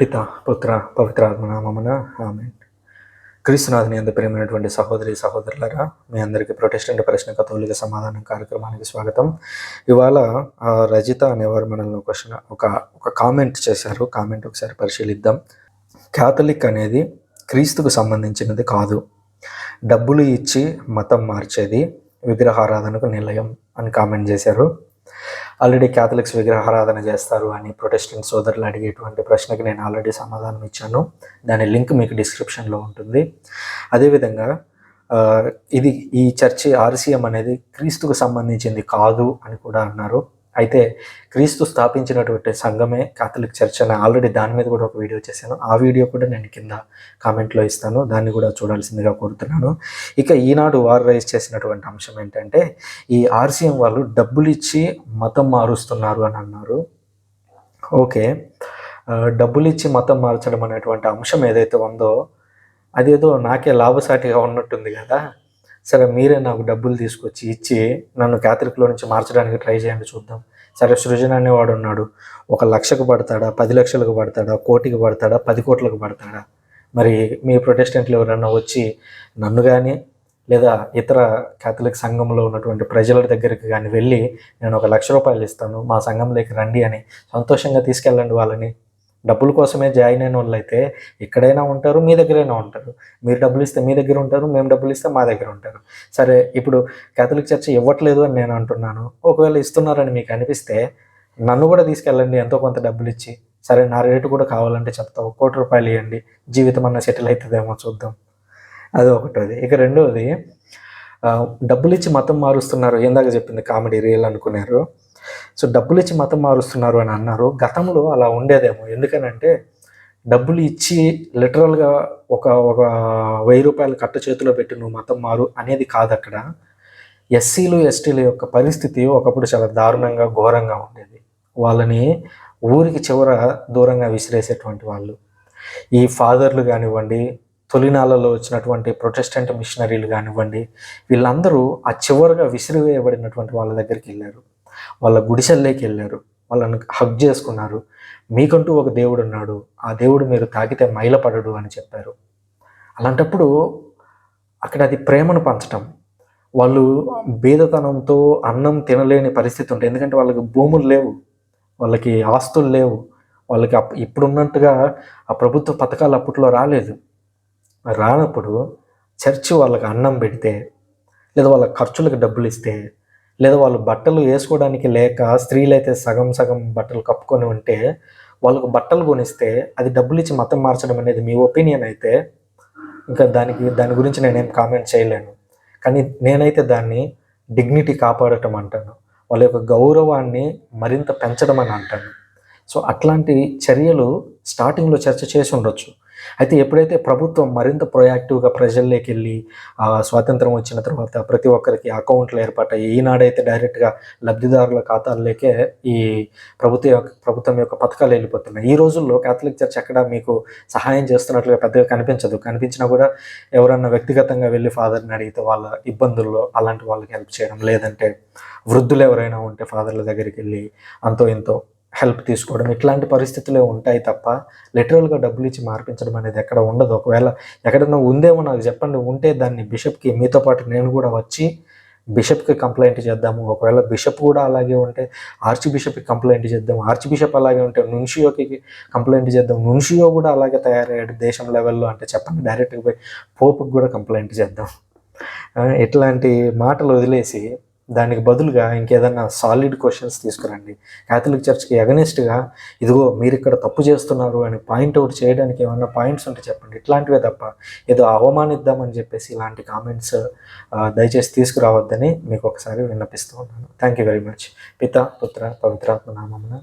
పిత పుత్ర పవిత్రాత్మనామమున ఆమె క్రీస్తునాథుని అంత ప్రేమైనటువంటి సహోదరి సహోదరులరా మీ అందరికీ ప్రొటెస్టెంట్ ప్రశ్న కథోలిక సమాధానం కార్యక్రమానికి స్వాగతం. ఇవాళ రజిత అనేవారు మనల్ని ఒక క్వశ్చన్ ఒక ఒక కామెంట్ చేశారు. కామెంట్ ఒకసారి పరిశీలిద్దాం. క్యాథలిక్ అనేది క్రీస్తుకు సంబంధించినది కాదు. డబ్బులు ఇచ్చి మతం మార్చేది విగ్రహారాధనకు నిలయం అని కామెంట్ చేశారు. ఆల్రెడీ క్యాథలిక్స్ విగ్రహారాధన చేస్తారు అని ప్రొటెస్టెంట్ సోదరులు అడిగేటువంటి ప్రశ్నకి నేను ఆల్రెడీ సమాధానం ఇచ్చాను. దాని లింక్ మీకు డిస్క్రిప్షన్లో ఉంటుంది. అదేవిధంగా ఇది ఈ చర్చి ఆర్సీఎం అనేది క్రీస్తుకు సంబంధించింది కాదు అని కూడా అన్నారు. అయితే క్రీస్తు స్థాపించినటువంటి సంఘమే కాథలిక్ చర్చ్ అని ఆల్రెడీ దాని మీద కూడా ఒక వీడియో చేశాను. ఆ వీడియో కూడా నేను కింద కామెంట్లో ఇస్తాను. దాన్ని కూడా చూడాల్సిందిగా కోరుతున్నాను. ఇక ఈనాడు వారు రైజ్ చేసినటువంటి అంశం ఏంటంటే ఈ ఆర్సీఎం వాళ్ళు డబ్బులు ఇచ్చి మతం మారుస్తున్నారు అని అన్నారు. ఓకే. డబ్బులు ఇచ్చి మతం మార్చడం అనేటువంటి అంశం ఏదైతే ఉందో అదేదో నాకే లాభసాటిగా ఉన్నట్టుంది కదా. సరే మీరే నాకు డబ్బులు తీసుకొచ్చి ఇచ్చి నన్ను క్యాథలిక్లో నుంచి మార్చడానికి ట్రై చేయండి చూద్దాం. సరే సృజన అనేవాడు ఉన్నాడు. ఒక లక్షకు పడతాడా? పది లక్షలకు పడతాడా? కోటికి పడతాడా? పది కోట్లకు పడతాడా? మరి మీ ప్రొటెస్టెంట్లు ఎవరన్నా వచ్చి నన్ను కానీ లేదా ఇతర క్యాథలిక్ సంఘంలో ఉన్నటువంటి ప్రజల దగ్గరికి కానీ వెళ్ళి నేను ఒక లక్ష రూపాయలు ఇస్తాను మా సంఘంలోకి రండి అని సంతోషంగా తీసుకెళ్ళండి వాళ్ళని. డబ్బుల కోసమే జాయిన్ అయిన వాళ్ళు అయితే ఎక్కడైనా ఉంటారు మీ దగ్గరైనా ఉంటారు. మీరు డబ్బులు ఇస్తే మీ దగ్గర ఉంటారు మేము డబ్బులు ఇస్తే మా దగ్గర ఉంటారు. సరే ఇప్పుడు కేథలిక్ చర్చ్ ఇవ్వట్లేదు అని నేను అంటున్నాను. ఒకవేళ ఇస్తున్నారని మీకు అనిపిస్తే నన్ను కూడా తీసుకెళ్ళండి ఎంతో కొంత డబ్బులు ఇచ్చి. సరే నా రేటు కూడా కావాలంటే చెప్తా ఒక కోటి రూపాయలు ఇవ్వండి జీవితం అన్న సెటిల్ అవుతుందేమో చూద్దాం. అది ఒకటోది. ఇక రెండవది డబ్బులు ఇచ్చి మతం మారుస్తున్నారు. ఇందాక చెప్పింది కామెడీ రియల్ అనుకున్నారు. సో డబ్బులు ఇచ్చి మతం మారుస్తున్నారు అని అన్నారు. గతంలో అలా ఉండేదేమో. ఎందుకనంటే డబ్బులు ఇచ్చి లిటరల్గా ఒక ఒక వెయ్యి రూపాయలు కట్ట చేతిలో పెట్టి నువ్వు మతం మారు అనేది కాదు అక్కడ ఎస్సీలు ఎస్టీల యొక్క పరిస్థితి ఒకప్పుడు చాలా దారుణంగా ఘోరంగా ఉండేది. వాళ్ళని ఊరికి చివర దూరంగా విసిరేసేటువంటి వాళ్ళు. ఈ ఫాదర్లు కానివ్వండి తొలినాళ్ళలో వచ్చినటువంటి ప్రొటెస్టెంట్ మిషనరీలు కానివ్వండి వీళ్ళందరూ ఆ చివరగా విసిరివేయబడినటువంటి వాళ్ళ దగ్గరికి వెళ్ళారు. వాళ్ళ గుడిసెల్లోకి వెళ్ళారు. వాళ్ళని హగ్ చేసుకున్నారు. మీకంటూ ఒక దేవుడు ఉన్నాడు. ఆ దేవుడు మీరు తాకితే మైలపడడు అని చెప్పారు. అలాంటప్పుడు అక్కడ అది ప్రేమను పంచటం. వాళ్ళు బీదతనంతో అన్నం తినలేని పరిస్థితి ఉంటుంది ఎందుకంటే వాళ్ళకి భూములు లేవు వాళ్ళకి ఆస్తులు లేవు వాళ్ళకి అప్ ఇప్పుడున్నట్టుగా ఆ ప్రభుత్వ పథకాలు అప్పట్లో రాలేదు. రానప్పుడు చర్చి వాళ్ళకి అన్నం పెడితే లేదా వాళ్ళ ఖర్చులకు డబ్బులు ఇస్తే లేదా వాళ్ళు బట్టలు వేసుకోవడానికి లేక స్త్రీలు అయితే సగం సగం బట్టలు కప్పుకొని ఉంటే వాళ్ళకు బట్టలు కొనిస్తే అది డబ్బులు ఇచ్చి మతం మార్చడం అనేది మీ ఒపీనియన్ అయితే ఇంకా దానికి దాని గురించి నేనేం కామెంట్ చేయలేను. కానీ నేనైతే దాన్ని డిగ్నిటీ కాపాడటం అంటాను. వాళ్ళ యొక్క గౌరవాన్ని మరింత పెంచడం అని అంటాను. సో అట్లాంటి చర్యలు స్టార్టింగ్లో చర్చ చేసి ఉండొచ్చు. అయితే ఎప్పుడైతే ప్రభుత్వం మరింత ప్రొయాక్టివ్గా ప్రజల్లోకి వెళ్ళి ఆ స్వాతంత్రం వచ్చిన తర్వాత ప్రతి ఒక్కరికి అకౌంట్లు ఏర్పడ్డాయి ఈనాడైతే డైరెక్ట్గా లబ్ధిదారుల ఖాతాల్లోకే ఈ ప్రభుత్వ యొక్క ప్రభుత్వం యొక్క పథకాలు వెళ్ళిపోతున్నాయి. ఈ రోజుల్లో కేథలిక్ చర్చ్ ఎక్కడ మీకు సహాయం చేస్తున్నట్లుగా పెద్దగా కనిపించదు. కనిపించినా కూడా ఎవరన్నా వ్యక్తిగతంగా వెళ్ళి ఫాదర్ని అడిగితే వాళ్ళ ఇబ్బందుల్లో అలాంటి వాళ్ళకి హెల్ప్ చేయడం లేదంటే వృద్ధులు ఎవరైనా ఉంటే ఫాదర్ల దగ్గరికి వెళ్ళి అంతో ఇంతో హెల్ప్ తీసుకోవడం. ఇట్లాంటి పరిస్థితులే ఉంటాయి తప్ప లిటరల్గా డబ్బులు ఇచ్చి మార్పించడం అనేది ఎక్కడ ఉండదు. ఒకవేళ ఎక్కడన్నా ఉందేమో నాకు చెప్పండి. ఉంటే దాన్ని బిషప్కి మీతో పాటు నేను కూడా వచ్చి బిషప్కి కంప్లైంట్ చేద్దాము. ఒకవేళ బిషప్ కూడా అలాగే ఉంటే ఆర్చి బిషప్కి కంప్లైంట్ చేద్దాం ఆర్చ్ బిషప్ అలాగే ఉంటే నున్షియోకి కంప్లైంట్ చేద్దాం నున్షియో కూడా అలాగే తయారయ్యాడు దేశం లెవెల్లో అంటే చెప్పండి. డైరెక్ట్గా పోయి పోపుకి కూడా కంప్లైంట్ చేద్దాం. ఇట్లాంటి మాటలు వదిలేసి దానికి బదులుగా ఇంకేదన్నా సాలిడ్ క్వశ్చన్స్ తీసుకురండి. క్యాథలిక్ చర్చ్కి అగనెస్ట్గా ఇదిగో మీరు ఇక్కడ తప్పు చేస్తున్నారు అని పాయింట్ అవుట్ చేయడానికి ఏమైనా పాయింట్స్ ఉంటే చెప్పండి. ఇట్లాంటివే తప్ప ఏదో అవమానిద్దామని చెప్పేసి ఇలాంటి కామెంట్స్ దయచేసి తీసుకురావద్దని మీకు ఒకసారి విన్నపిస్తూ ఉన్నాను. థ్యాంక్ యూ వెరీ మచ్ పిత పుత్ర పవిత్రాత్మ నామమున